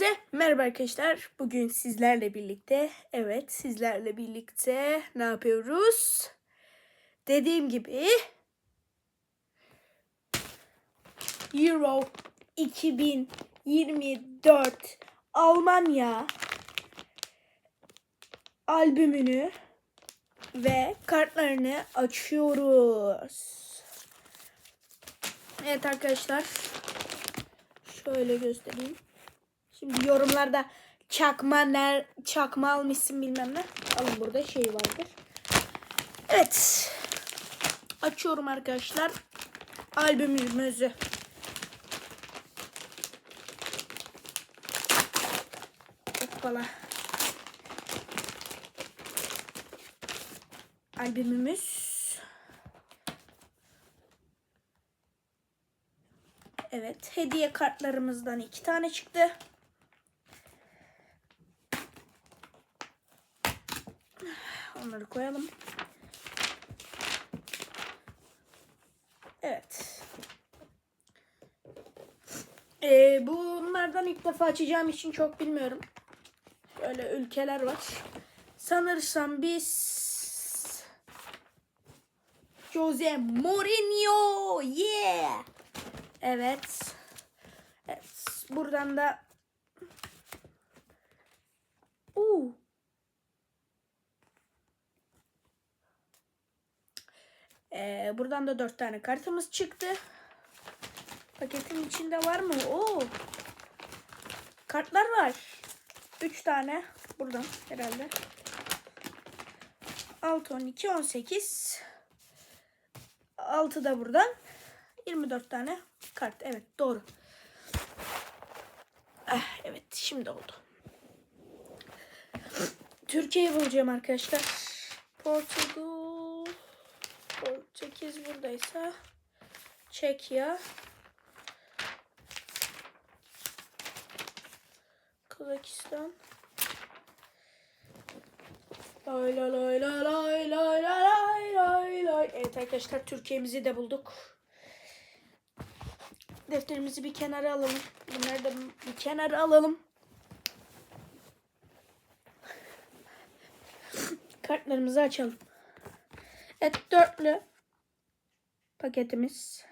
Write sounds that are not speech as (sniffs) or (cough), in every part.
Hepinize merhaba arkadaşlar. Bugün sizlerle birlikte, evet sizlerle birlikte ne yapıyoruz? Dediğim gibi Euro 2024 Almanya albümünü ve kartlarını açıyoruz. Evet arkadaşlar. Şöyle göstereyim. Şimdi yorumlarda çakma ner çakma almışsın bilmem ne. Alın burada şey vardır. Evet. Açıyorum arkadaşlar. Albümümüzü. Hoppala. Albümümüz. Evet. Hediye kartlarımızdan iki tane çıktı. Onları koyalım. Evet. Ee, bunlardan ilk defa açacağım için çok bilmiyorum. Böyle ülkeler var. Sanırsam biz Jose Mourinho. Yeah. Evet. Evet. Buradan da Uuu. Ee, buradan da dört tane kartımız çıktı. Paketin içinde var mı? Oo. Kartlar var. Üç tane buradan herhalde. 6, 12, 18. 6 da buradan. 24 tane kart. Evet doğru. Ah, evet şimdi oldu. Türkiye'yi bulacağım arkadaşlar. Portugal. Portekiz buradaysa. Çekya. Kazakistan. Lay lay lay lay lay lay lay lay lay. Evet arkadaşlar Türkiye'mizi de bulduk. Defterimizi bir kenara alalım. Bunları da bir kenara alalım. (laughs) Kartlarımızı açalım. Evet dörtlü paketimiz.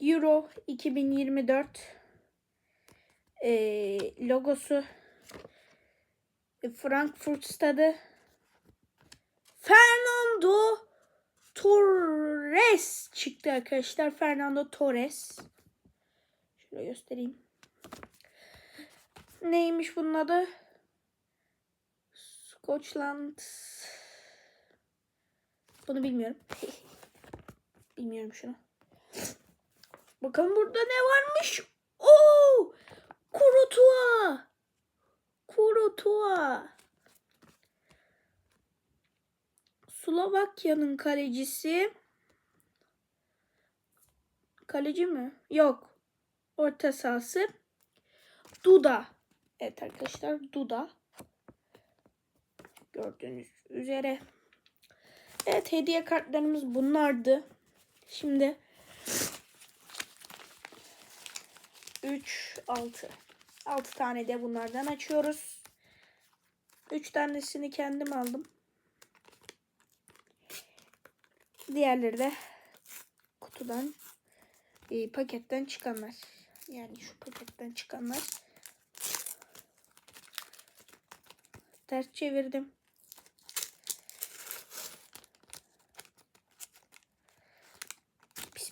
Euro 2024 ee, logosu Frankfurt stadı Fernando Torres çıktı arkadaşlar. Fernando Torres. Şöyle göstereyim. Neymiş bunun adı? Scotland. Bunu bilmiyorum. (laughs) bilmiyorum şunu. Bakalım burada ne varmış? Oo! Kurutua. Kurutua. Slovakya'nın kalecisi. Kaleci mi? Yok. Orta sahası. Duda. Evet arkadaşlar Duda. Gördüğünüz üzere. Evet hediye kartlarımız bunlardı. Şimdi 3 6 6 tane de bunlardan açıyoruz. 3 tanesini kendim aldım. Diğerleri de kutudan e, paketten çıkanlar. Yani şu paketten çıkanlar. Ters çevirdim.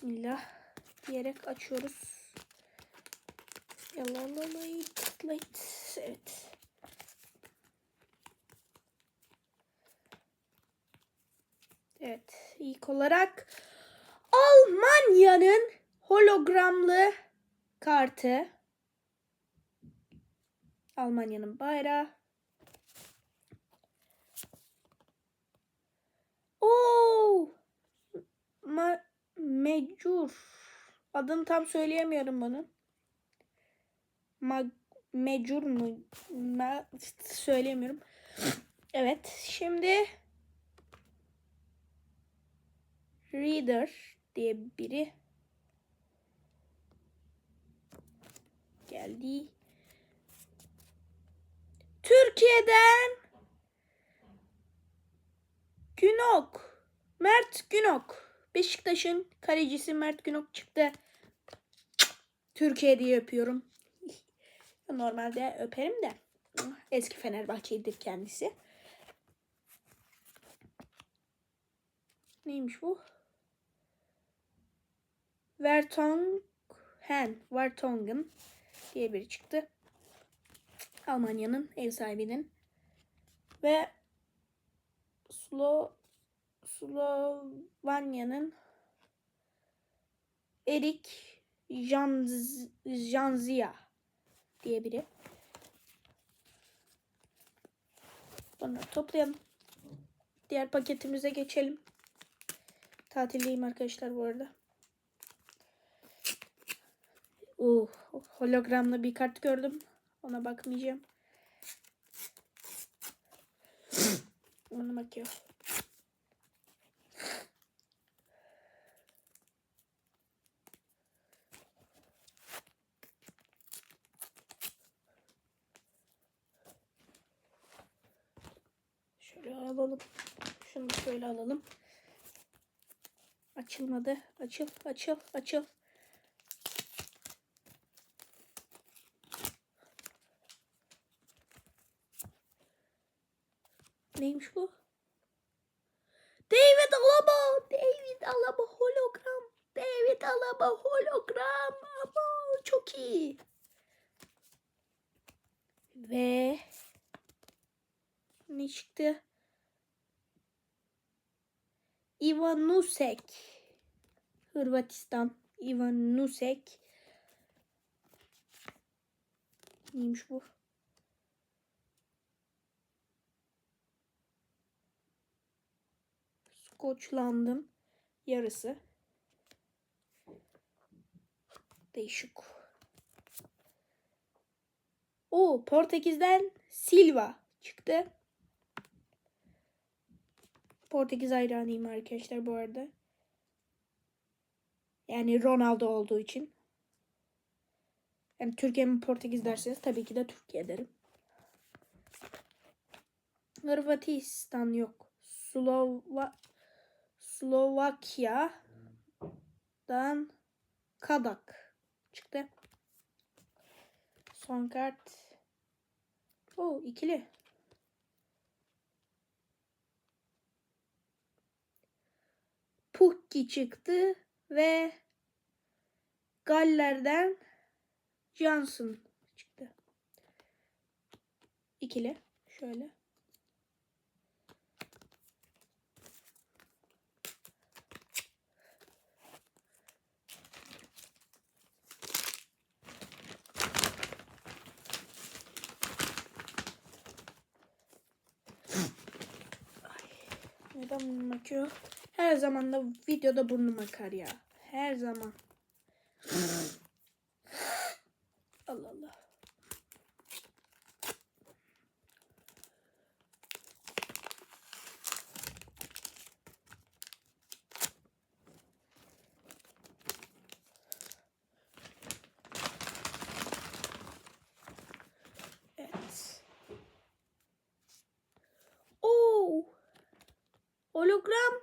Bismillah diyerek açıyoruz. Yalalayt, layt. Evet. Evet. ilk olarak Almanya'nın hologramlı kartı. Almanya'nın bayrağı. Oo! Ma Mecur. Adını tam söyleyemiyorum bunun. Ma Mecur mu? Ma söyleyemiyorum. Evet. Şimdi Reader diye biri geldi. Türkiye'den Günok. Mert Günok. Beşiktaş'ın kalecisi Mert Günok çıktı. Türkiye diye öpüyorum. (laughs) Normalde öperim de. Eski Fenerbahçelidir kendisi. Neymiş bu? Vertonghen, Vertonghen diye biri çıktı. Almanya'nın ev sahibinin ve Slo Slovanya'nın Erik Janz, Janzia diye biri. Bunları toplayalım. Diğer paketimize geçelim. Tatildeyim arkadaşlar bu arada. Uh, hologramlı bir kart gördüm. Ona bakmayacağım. Ona bakıyor. Şöyle alalım. Şunu da şöyle alalım. Açılmadı. Açıl, açıl, açıl. Neymiş bu? David Alaba. David Alaba hologram. David Alaba hologram. Ama çok iyi. Ve ne çıktı? Ivan Nusek. Hırvatistan. Ivan Nusek. Neymiş bu? Skoçland'ın yarısı. Değişik. O Portekiz'den Silva çıktı. Portekiz hayranıyım arkadaşlar bu arada. Yani Ronaldo olduğu için. Yani Türkiye mi Portekiz derseniz tabii ki de Türkiye derim. Hırvatistan yok. Slova Slovakya'dan Kadak çıktı. Son kart. O ikili. Pukki çıktı ve Galler'den Johnson çıktı. İkili. Şöyle. Neden burnum akıyor? Her zaman da videoda burnum akar ya. Her zaman. Allah Allah. Evet. Oo. Hologram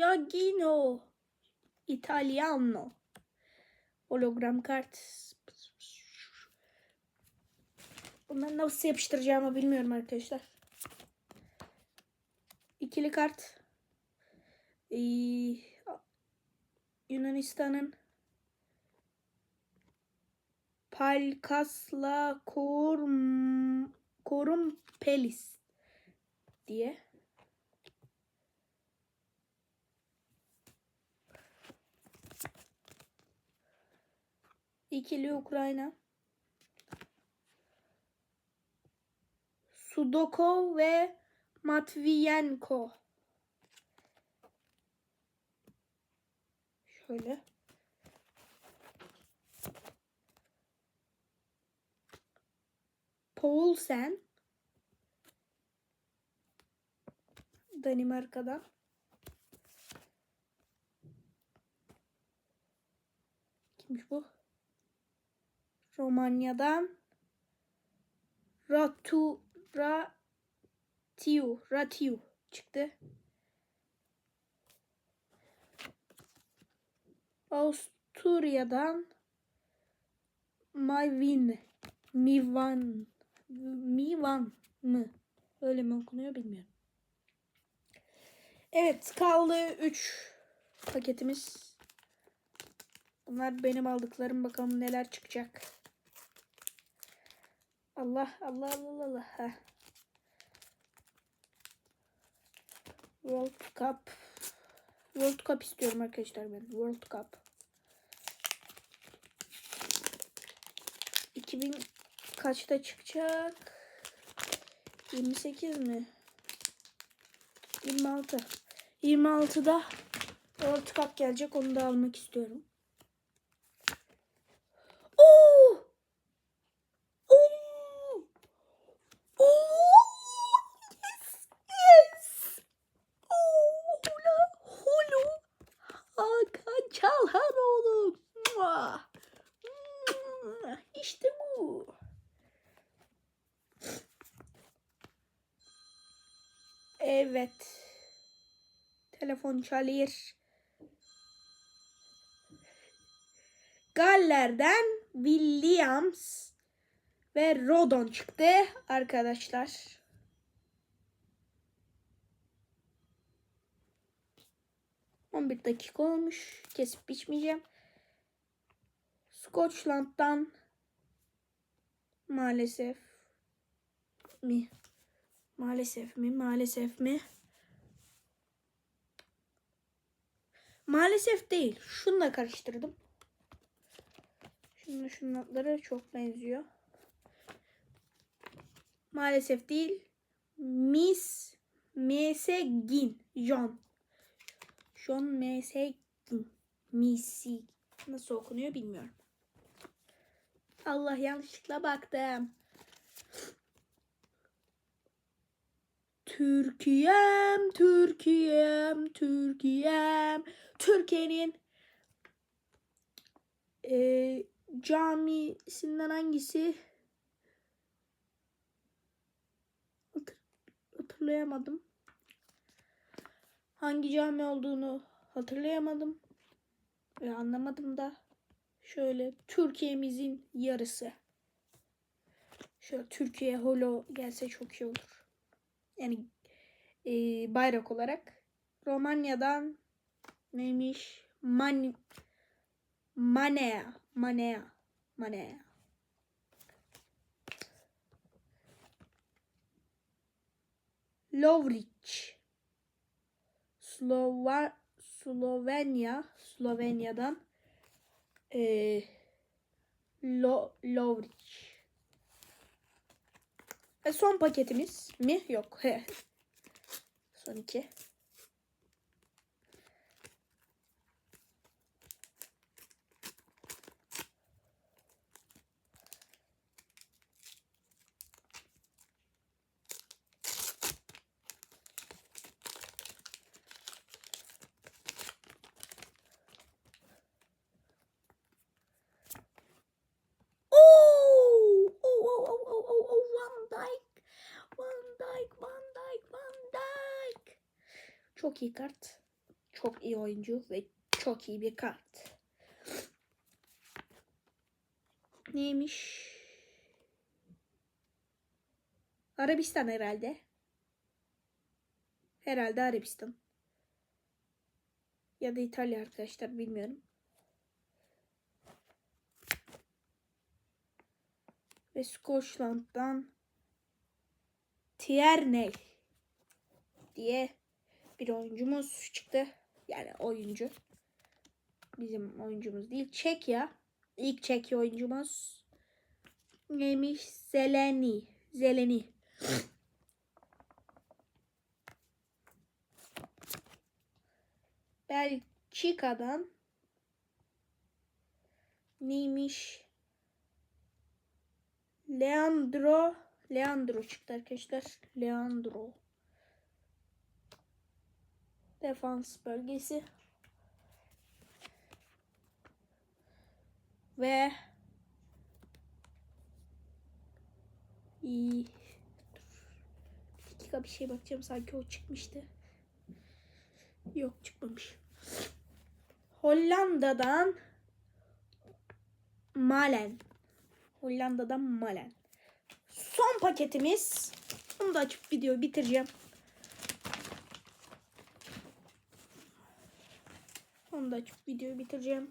Giagino Italiano. Hologram kart. Bunları nasıl yapıştıracağımı bilmiyorum arkadaşlar. İkili kart. Ee, Yunanistan'ın Palkasla Korum Korum Pelis diye. İkili Ukrayna. Sudokov ve Matviyenko. Şöyle. Poulsen. Danimarka'dan. Kimmiş bu? Romanya'dan Ratu Ratiu Ratiu çıktı. Avusturya'dan Mayvin Mivan Mivan mı? Öyle mi okunuyor bilmiyorum. Evet kaldı 3 paketimiz. Bunlar benim aldıklarım bakalım neler çıkacak. Allah Allah Allah Allah. Heh. World Cup. World Cup istiyorum arkadaşlar ben. World Cup. 2000 kaçta çıkacak? 28 mi? 26. 26'da World Cup gelecek. Onu da almak istiyorum. Evet. Telefon çalıyor. Galler'den Williams ve Rodon çıktı arkadaşlar. On bir dakika olmuş. Kesip biçmeyeceğim. Scotland'dan maalesef mi? Maalesef mi? Maalesef mi? Maalesef değil. Şununla karıştırdım. Şunun şunun adları çok benziyor. Maalesef değil. Miss Mesegin. John. John Mesegin. Missy. Nasıl okunuyor bilmiyorum. Allah yanlışlıkla baktım. Türkiye'm, Türkiye'm, Türkiye'm. Türkiye'nin e, camisinden hangisi? Hatır- hatırlayamadım. Hangi cami olduğunu hatırlayamadım. Ve anlamadım da. Şöyle Türkiye'mizin yarısı. Şöyle Türkiye holo gelse çok iyi olur. Yani e, bayrak olarak. Romanya'dan neymiş? Man Manea. Manea. Manea. Lovric. Slova Slovenya. Slovenya'dan e, Lo Lovric. Ve son paketimiz mi? Yok. He. Son iki. Çok iyi kart. Çok iyi oyuncu ve çok iyi bir kart. Neymiş? Arabistan herhalde. Herhalde Arabistan. Ya da İtalya arkadaşlar bilmiyorum. ve Scotland'dan Tierney diye bir oyuncumuz çıktı. Yani oyuncu. Bizim oyuncumuz değil. Çekya. İlk Çekya oyuncumuz. Neymiş? Zeleni. Zeleni. (sniffs) Belçika'dan neymiş? Leandro Leandro çıktı arkadaşlar. Leandro. Defans bölgesi. Ve İyi. Bir dakika bir şey bakacağım. Sanki o çıkmıştı. Yok çıkmamış. Hollanda'dan Malen. Hollanda'dan Malen. Son paketimiz. Bunu da açıp videoyu bitireceğim. Onu da açıp videoyu bitireceğim.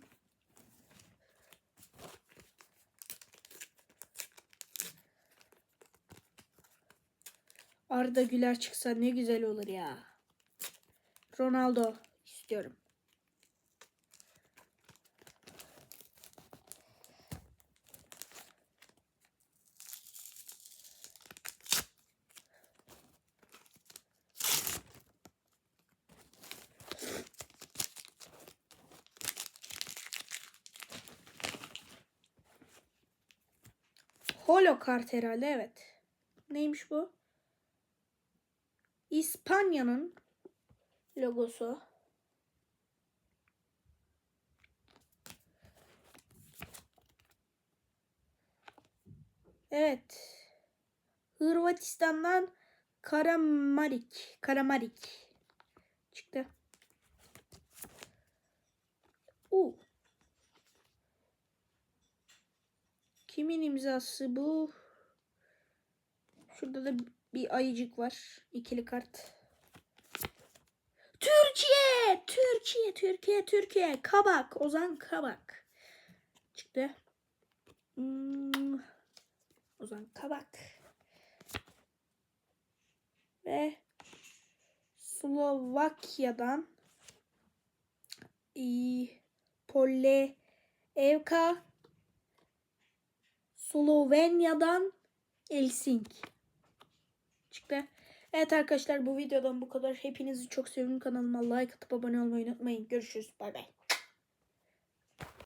Arda Güler çıksa ne güzel olur ya. Ronaldo istiyorum. Holo kart herhalde evet. Neymiş bu? İspanya'nın logosu. Evet. Hırvatistan'dan Karamarik. Karamarik. Çıktı. U. Kimin imzası bu? Şurada da bir ayıcık var. İkili kart. Türkiye! Türkiye, Türkiye, Türkiye. Kabak. Ozan Kabak. Çıktı. Hmm. Ozan Kabak. Ve Slovakya'dan İyi. Polle Evka Slovenya'dan Elsing çıktı. Evet arkadaşlar bu videodan bu kadar. Hepinizi çok seviyorum. Kanalıma like atıp abone olmayı unutmayın. Görüşürüz. Bay bay.